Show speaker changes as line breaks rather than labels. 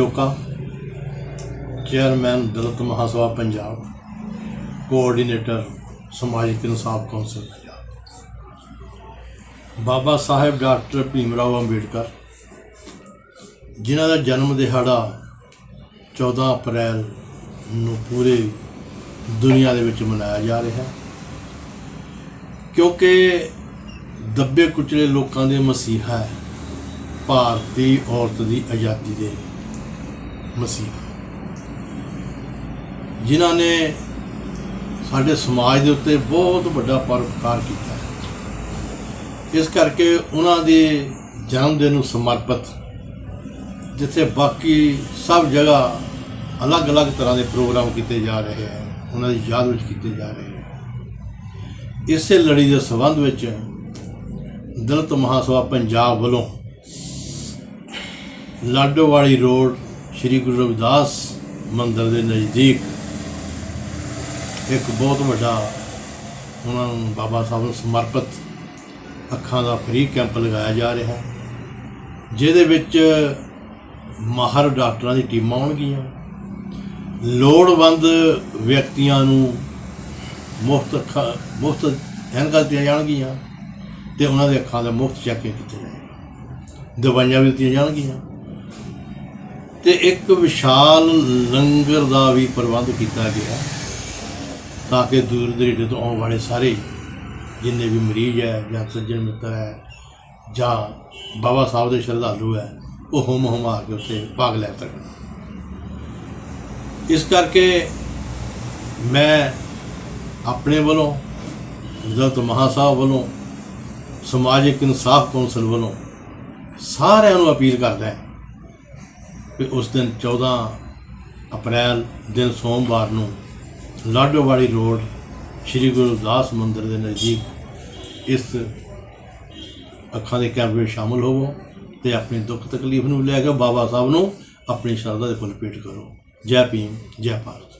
Ashoka chairman Dalit Mahasabha Punjab, coordinator ਸਮਾਜਿਕ ਇਨਸਾਫ council Punjab. Baba Sahib doctor Bhim Rao Ambedkar, ਜਿਨ੍ਹਾਂ ਦਾ ਜਨਮ ਦਿਹਾੜਾ 14 ਅਪ੍ਰੈਲ ਨੂੰ ਪੂਰੇ ਦੁਨੀਆ ਦੇ ਵਿੱਚ ਮਨਾਇਆ ਜਾ ਰਿਹਾ ਹੈ, ਕਿਉਂਕਿ ਦੱਬੇ ਕੁਚਲੇ ਲੋਕਾਂ ਦੇ ਮਸੀਹਾ ਹੈ ਭਾਰਤੀ ਔਰਤ ਦੀ ਆਜ਼ਾਦੀ ਦੇ ਮਸੀਹ। ਜਿਨ੍ਹਾਂ ਨੇ ਸਾਡੇ ਸਮਾਜ ਦੇ ਉੱਤੇ ਬਹੁਤ ਵੱਡਾ ਪਰਉਪਕਾਰ ਕੀਤਾ ਹੈ। ਇਸ ਕਰਕੇ ਉਹਨਾਂ ਦੇ ਜਨਮ ਦਿਨ ਨੂੰ ਸਮਰਪਿਤ, ਜਿੱਥੇ ਬਾਕੀ ਸਭ ਜਗ੍ਹਾ ਅਲੱਗ-ਅਲੱਗ ਤਰ੍ਹਾਂ ਦੇ ਪ੍ਰੋਗਰਾਮ ਕੀਤੇ ਜਾ ਰਹੇ ਹਨ, ਉਹਨਾਂ ਦੀ ਯਾਦ ਵਿੱਚ ਕੀਤੇ ਜਾ ਰਹੇ ਹਨ। ਇਸੇ ਲੜੀ ਦੇ ਸੰਬੰਧ ਵਿੱਚ ਦਲਿਤ ਮਹਾਸਭਾ ਪੰਜਾਬ ਵੱਲੋਂ ਲਾਡੋਵਾਲੀ ਰੋਡ ਸ੍ਰੀ ਗੁਰੂ ਰਵਿਦਾਸ ਮੰਦਰ ਦੇ ਨਜ਼ਦੀਕ ਇੱਕ ਬਹੁਤ ਵੱਡਾ ਉਹਨਾਂ ਨੂੰ ਬਾਬਾ ਸਾਹਿਬ ਨੂੰ ਸਮਰਪਿਤ ਅੱਖਾਂ ਦਾ ਫ੍ਰੀ ਕੈਂਪ ਲਗਾਇਆ ਜਾ ਰਿਹਾ ਹੈ, ਜਿਹਦੇ ਵਿੱਚ ਮਾਹਰ ਡਾਕਟਰਾਂ ਦੀ ਟੀਮਾਂ ਆਉਣਗੀਆਂ। ਲੋੜਵੰਦ ਵਿਅਕਤੀਆਂ ਨੂੰ ਮੁਫਤ ਅੱਖਾਂ, ਮੁਫਤ ਐਨਕਾਂ ਦਿੱਤੀਆਂ ਜਾਣਗੀਆਂ ਤੇ ਉਹਨਾਂ ਦੇ ਅੱਖਾਂ ਦਾ ਮੁਫਤ ਚੈੱਕ ਕੀਤਾ ਜਾਏਗਾ ਦਵਾਈਆਂ ਵੀ ਦਿੱਤੀਆਂ ਜਾਣਗੀਆਂ। ਤੇ ਇੱਕ ਵਿਸ਼ਾਲ ਲੰਗਰ ਦਾ ਵੀ ਪ੍ਰਬੰਧ ਕੀਤਾ ਗਿਆ ਤਾਂ ਕਿ ਦੂਰ ਦਰੇਡੇ ਤੋਂ ਆਉਣ ਵਾਲੇ ਸਾਰੇ ਜਿੰਨੇ ਵੀ ਮਰੀਜ਼ ਹੈ ਜਾਂ ਸੱਜਣ ਮਿੱਤਰ ਹੈ ਜਾਂ ਬਾਬਾ ਸਾਹਿਬ ਦੇ ਸ਼ਰਧਾਲੂ ਹੈ, ਉਹ ਹੁਮ ਹੁਮਾ ਕੇ ਉੱਥੇ ਭਾਗ ਲੈ ਸਕਣ। ਇਸ ਕਰਕੇ ਮੈਂ ਆਪਣੇ ਵੱਲੋਂ, ਦਲਿਤ ਮਹਾਸਭਾ ਵੱਲੋਂ ਸਮਾਜਿਕ ਇਨਸਾਫ ਕੌਂਸਲ ਵੱਲੋਂ ਸਾਰਿਆਂ ਨੂੰ ਅਪੀਲ ਕਰਦਾ ਹਾਂ ਕਿ ਉਸ ਦਿਨ 14 ਅਪ੍ਰੈਲ ਦਿਨ ਸੋਮਵਾਰ ਨੂੰ ਲਾਡੋਵਾੜੀ ਰੋਡ ਸ੍ਰੀ ਗੁਰੂ ਦਾਸ ਮੰਦਿਰ ਦੇ ਨਜ਼ਦੀਕ ਇਸ ਅੱਖਾਂ ਦੇ ਕੈਂਪ ਵਿੱਚ ਸ਼ਾਮਲ ਹੋਵੋ ਤੇ ਆਪਣੀ ਦੁੱਖ ਤਕਲੀਫ ਨੂੰ ਲੈ ਕੇ ਬਾਬਾ ਸਾਹਿਬ ਨੂੰ ਆਪਣੀ ਸ਼ਰਧਾ ਦੇ ਫੁੱਲ ਭੇਟ ਕਰੋ। ਜੈ ਭੀਮ, ਜੈ ਭਾਰਤ।